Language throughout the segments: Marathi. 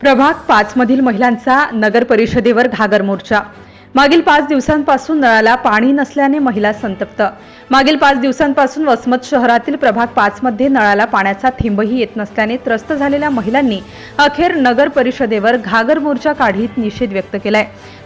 प्रभाग पाच मधील महिलांचा नगर परिषदेवर घागर मोर्चा. मागील पाच दिवसांपासून नळाला पाणी नसल्याने महिला संतप्त. मागील पाच दिवसांपासून वसमत शहरातील प्रभाग पाच मध्ये नळाला पाण्याचा थेंबही येत नसल्याने त्रस्त झालेल्या महिलांनी अखेर नगर परिषदेवर घागर मोर्चा काढीत निषेध व्यक्त केलाय.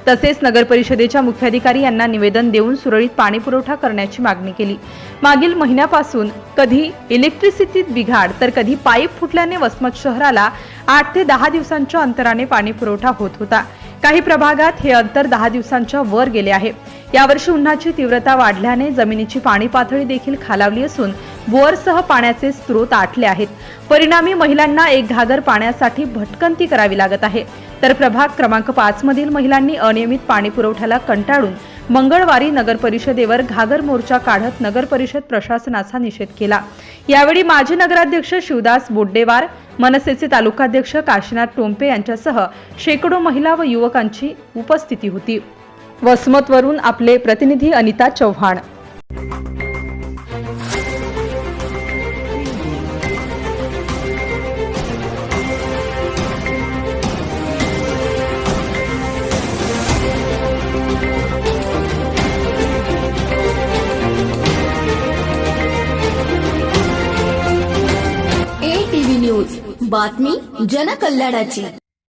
तसेच नगर परिषदेच्या मुख्याधिकारी यांना निवेदन देऊन सुरळीत पाणी पुरवठा करण्याची मागणी केली. मागील महिन्यापासून कधी इलेक्ट्रिसिटीत बिघाड तर कधी पाईप फुटल्याने वसमत शहराला आठ ते दहा दिवसांच्या अंतराने पाणी पुरवठा होत होता. काही प्रभागात हे अंतर दहा दिवसांच्या वर गेले आहे. यावर्षी उन्हाची तीव्रता वाढल्याने जमिनीची पाणी पातळी देखील खालावली असून बोअरसह पाण्याचे स्रोत आटले आहेत. परिणामी महिलांना एक घागर पाण्यासाठी भटकंती करावी लागत आहे. तर प्रभाग क्रमांक पाच मधील महिलांनी अनियमित पाणी पुरवठ्याला कंटाळून मंगळवारी नगर परिषदेवर घागर मोर्चा काढत नगर परिषद प्रशासनाचा निषेध केला. यावेळी माजी नगराध्यक्ष शिवदास बोड्डेवार मनसेचे तालुकाध्यक्ष काशीनाथ टोंपे यांच्यासह शेकडो महिला व युवकांची उपस्थिती होती. वसमतवरून आपले प्रतिनिधी अनिता चव्हाण. बातमी जनकल्याणाची.